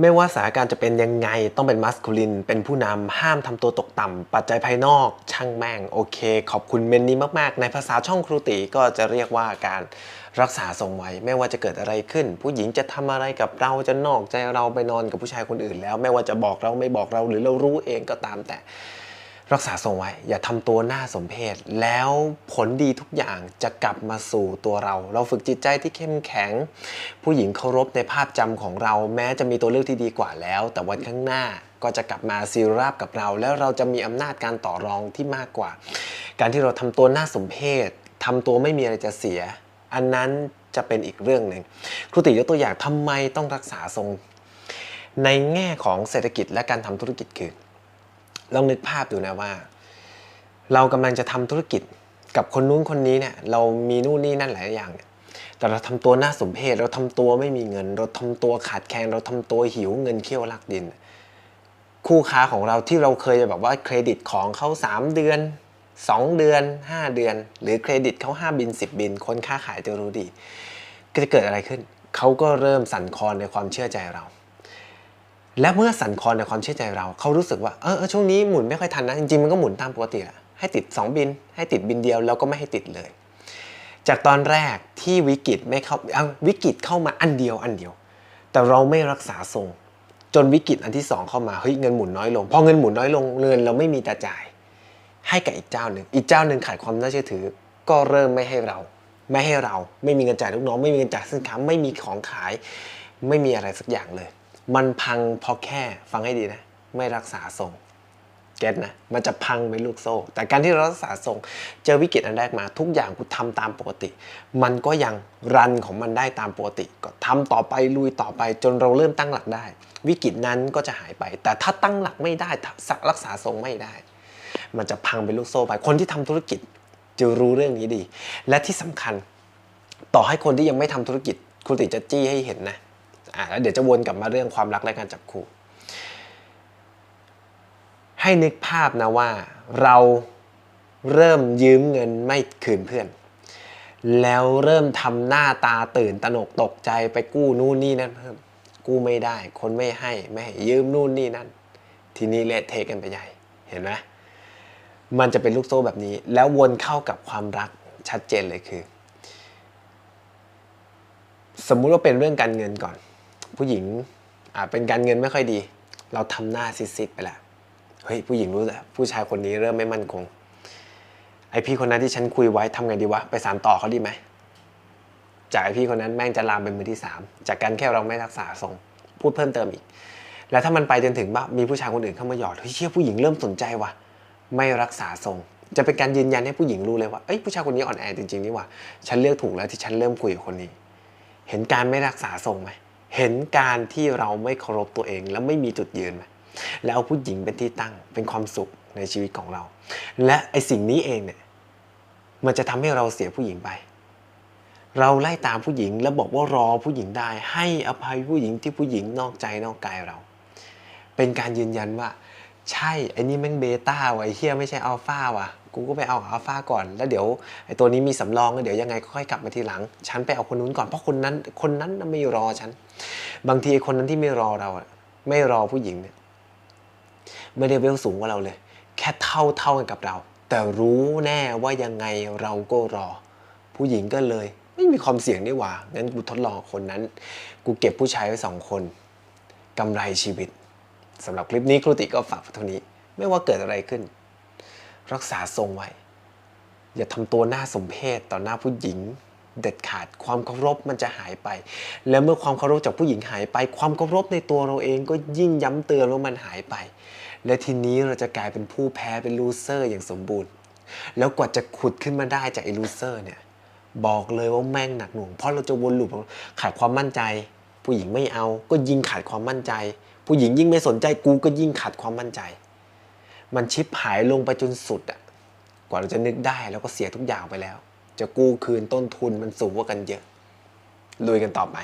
ไม่ว่าสถานการณ์จะเป็นยังไงต้องเป็นมัสคูลิน เป็นผู้นำห้ามทำตัวตกต่ำปัจจัยภายนอกช่างแม่งโอเค ขอบคุณเมนนี้มากๆ ในภาษาช่องครูติก็จะเรียกว่าการรักษาทรงไว้ไม่ว่าจะเกิดอะไรขึ้น ผู้หญิงจะทำอะไรกับเราจะนอกใจเราไปนอนกับผู้ชายคนอื่นแล้ว ไม่ว่าจะบอกเราไม่บอกเราหรือเรารู้เองก็ตามแต่ รักษาทรงไว้ อย่าทำตัวหน้าสมเพศ แล้วผลดีทุกอย่างจะกลับมาสู่ตัวเรา เราฝึกจิตใจที่เข้มแข็ง ผู้หญิงเคารพในภาพจำของเรา แม้จะมีตัวเลือกที่ดีกว่าแล้ว แต่วันข้างหน้าก็จะกลับมาซีราบกับเรา แล้วเราจะมีอำนาจการต่อรองที่มากกว่า การที่เราทำตัวหน้าสมเพศทำตัวไม่มีอะไรจะเสีย อันนั้นจะเป็นอีกเรื่องหนึ่งครูติยกตัวอย่างทำไมต้องรักษาทรง ในแง่ของเศรษฐกิจและการทำธุรกิจคือ ลองนึกภาพดูนะว่า เรากำลังจะทำธุรกิจกับคนนู้นคนนี้เนี่ย เรามีนู่นนี่นั่นหลายอย่างเนี่ยแต่เราทำตัวหน้าสมเพชเราทำตัวไม่มีเงิน เราทำตัวขาดแคลนเราทำตัวหิวเงินเขี้ยวลักดิน คู่ค้าของเราที่เราเคยจะแบบว่าเครดิตของเขา3 เดือน 2 เดือน 5 เดือน หรือเครดิตเขา5บิน 10 บิน คนค้าขายจะรู้ดี ก็จะเกิดอะไรขึ้น เขาก็เริ่มสั่นคลอนในความเชื่อใจเรา และเมื่อสั่นคลอนในความเชื่อใจเรา เขารู้สึกว่าเออช่วงนี้หมุนไม่ค่อยทันนะ จริงๆมันก็หมุนตามปกติแหละให้ติด 2 บิน ให้ติดบินเดียวแล้วก็ไม่ให้ติดเลย จากตอนแรกที่วิกฤตไม่เข้าเอาวิกฤตเข้ามาอันเดียวอันเดียว แต่เราไม่รักษาทรง จนวิกฤตอันที่สองเข้ามาเฮ้ยเงินหมุนน้อยลงพอเงินหมุนน้อยลงเงินเราไม่มีแต่จ่าย ให้กับอีกเจ้าหนึ่งอีกเจ้าหนึ่งขาดความน่าเชื่อถือ ก็เริ่มไม่ให้เรา ไม่ให้เราไม่มีเงินจ่ายลูกน้องไม่มีเงินจ่ายสินค้าไม่มีของขาย ไม่มีอะไรสักอย่างเลย มันพังเพราะแค่ฟังให้ดีนะ ไม่รักษาทรงเก็ตนะมันจะพังเป็นลูกโซ่ แต่การที่เรารักษาทรง เจอวิกฤตอันแรกมาทุกอย่างกูทำตามปกติ มันก็ยังรันของมันได้ตามปกติ ก็ทำต่อไปลุยต่อไปจนเราเริ่มตั้งหลักได้ วิกฤตนั้นก็จะหายไป แต่ถ้าตั้งหลักไม่ได้ถ้ารักษาทรงไม่ได้ มันจะพังเป็นลูกโซ่ไปคนที่ทำธุรกิจจะรู้เรื่องนี้ดี และที่สำคัญ ต่อให้คนที่ยังไม่ทำธุรกิจคุณติจะจี้ให้เห็นนะ อ่าแล้วเดี๋ยวจะวนกลับมาเรื่องความรักและการจับคู่ ให้นึกภาพนะว่าเราเริ่มยืมเงินไม่คืนเพื่อน แล้วเริ่มทำหน้าตาตื่นตระหนกตกใจไปกู้นู่นนี่นั่นเพิ่มกู้ไม่ได้ คนไม่ให้ไม่ให้ยืมนู่นนี่นั่น ทีนี้เละเทะกันไปใหญ่เห็นไหมมันจะเป็นลูกโซ่แบบนี้ แล้ววนเข้ากับความรักชัดเจนเลยคือ สมมุติว่าเป็นเรื่องการเงินก่อน ผู้หญิงอ่าเป็นการเงินไม่ค่อยดี เราทำหน้าซิดๆไปล้วเฮ้ยผู้หญิงรู้แล้วผู้ชายคนนี้เริ่มไม่มั่นคง ไอพี่คนนั้นที่ฉันคุยไว้ทำไงดีวะ ไปสานต่อเขาดีไหมจากไอพี่คนนั้นแม่งจะลามเป็นมือที่สามจากการแค่เราไม่รักษาทรงพูดเพิ่มเติมอีก แล้วถ้ามันไปจนถึงว่ามีผู้ชายคนอื่นเข้ามาหยอดเฮ้ยเชื่อผู้หญิงเริ่มสนใจว่ะไม่รักษาทรง จะเป็นการยืนยันให้ผู้หญิงรู้เลยว่าเอ้ยผู้ชายคนนี้อ่อนแอจริงๆนี่ว่ะฉันเลือกถูกแล้วที่ฉันเริ่มคุยกับคนนี้ เห็นการไม่รักษาทรงไหม เห็นการที่เราไม่เคารพตัวเอง แล้วไม่มีจุดยืนไหมแล้วเอาผู้หญิงเป็นที่ตั้งเป็นความสุขในชีวิตของเรา และไอสิ่งนี้เองเนี่ยมันจะทำให้เราเสียผู้หญิงไป เราไล่ตามผู้หญิงแล้วบอกว่ารอผู้หญิงได้ ให้อภัยผู้หญิงที่ผู้หญิงนอกใจนอกกายเรา เป็นการยืนยันว่า ใช่ไอ้นี่แม่งเบต้าว่ะไอเฮียไม่ใช่อัลฟาว่ะ กูก็ไปเอาอัลฟาก่อน แล้วเดี๋ยวไอ้ตัวนี้มีสำรองแล้วเดี๋ยวยังไงก็ค่อยกลับมาทีหลัง ฉันไปเอาคนนู้นก่อนเพราะคนนั้นคนนั้นน่ะไม่รอฉัน บางทีไอคนนั้นที่ไม่รอเราอะไม่รอผู้หญิงเนี่ยไม่ได้เวลสูงกว่าเราเลย แค่เท่าเท่ากันกับเรา แต่รู้แน่ว่ายังไงเราก็รอ ผู้หญิงก็เลย ไม่มีความเสี่ยงนี่หว่างั้นกูทดลองคนนั้น กูเก็บผู้ชายไว้สองคนกำไรชีวิตสำหรับคลิปนี้ครูติก็ฝากเท่านี้ ไม่ว่าเกิดอะไรขึ้น รักษาทรงไว้ อย่าทำตัวหน้าสมเพศต่อหน้าผู้หญิงเด็ดขาดความเคารพมันจะหายไป และเมื่อความเคารพจากผู้หญิงหายไป ความเคารพในตัวเราเองก็ยิ่งย้ำเตือนว่ามันหายไป และทีนี้เราจะกลายเป็นผู้แพ้เป็นลูเซอร์อย่างสมบูรณ์ แล้วกว่าจะขุดขึ้นมาได้จากไอ้ลูเซอร์เนี่ยบอกเลยว่าแม่งหนักหน่วงเพราะเราจะวนลูปขาดความมั่นใจ ผู้หญิงไม่เอา ก็ยิ่งขาดความมั่นใจ ผู้หญิงยิ่งไม่สนใจกูก็ยิ่งขาดความมั่นใจ มันชิปหายลงไปจนสุดอะกว่าเราจะนึกได้แล้วก็เสียทุกอย่างไปแล้ว จะกู้คืนต้นทุนมันสูงกว่ากันเยอะลุยกันต่อไป